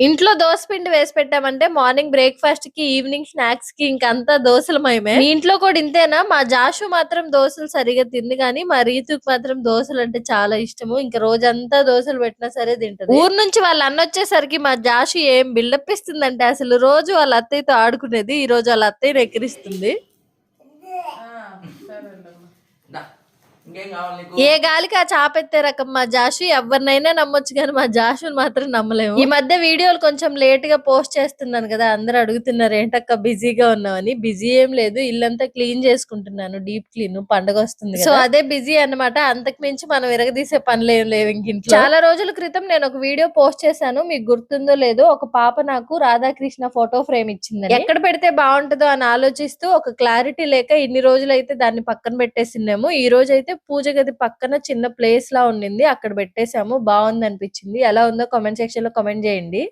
ఇంట్లో దోశ పిండి వేసి పెట్టామంటే మార్నింగ్ బ్రేక్ఫాస్ట్కి ఈవినింగ్ స్నాక్స్కి ఇంకంతా దోశలు మయమే మీ ఇంట్లో కూడా ఇంతేనా? మా జాషు మాత్రం దోశలు సరిగా తింది కానీ మా రీతుకి మాత్రం దోశలు అంటే చాలా ఇష్టము. ఇంకా రోజంతా దోశలు పెట్టినా సరే తింటది. ఊరు నుంచి వాళ్ళ అన్న వచ్చేసరికి మా జాషు ఏం బిల్డప్ ఇస్తుందంటే అసలు రోజు వాళ్ళ అత్తయ్యతో ఆడుకునేది ఈ రోజు వాళ్ళ అత్తయ్యని ఎక్కిరిస్తుంది. ఏ గాలికి ఆ చాపెత్తే రకం మా జాషు ఎవరినైనా నమ్మొచ్చు కానీ మా జాషుని మాత్రం నమ్మలేము. ఈ మధ్య వీడియోలు కొంచెం లేట్గా పోస్ట్ చేస్తున్నాను కదా అందరూ అడుగుతున్నారు ఏంటక్క బిజీగా ఉన్నావని? బిజీ ఏం లేదు ఇల్లంతా క్లీన్ చేసుకుంటున్నాను డీప్ క్లీన్ పండగ వస్తుంది సో అదే బిజీ అన్నమాట అంతకు మించి మనం విరగదీసే పనులు ఏం లేవు ఇంక ఇంట్లో. చాలా రోజుల క్రితం నేను ఒక వీడియో పోస్ట్ చేశాను మీకు గుర్తుందో లేదో ఒక పాప నాకు రాధాకృష్ణ ఫోటో ఫ్రేమ్ ఇచ్చింది ఎక్కడ పెడితే బాగుంటుందో అని ఆలోచిస్తూ ఒక క్లారిటీ లేక ఇన్ని రోజులైతే దాన్ని పక్కన పెట్టేసినాము ఈ రోజు అయితే పూజ గది పక్కన చిన్న ప్లేస్ లా ఉండింది. అక్కడ పెట్టేసాము బాగుంది అనిపించింది ఎలా ఉందో కామెంట్ సెక్షన్లో కామెంట్ చేయండి.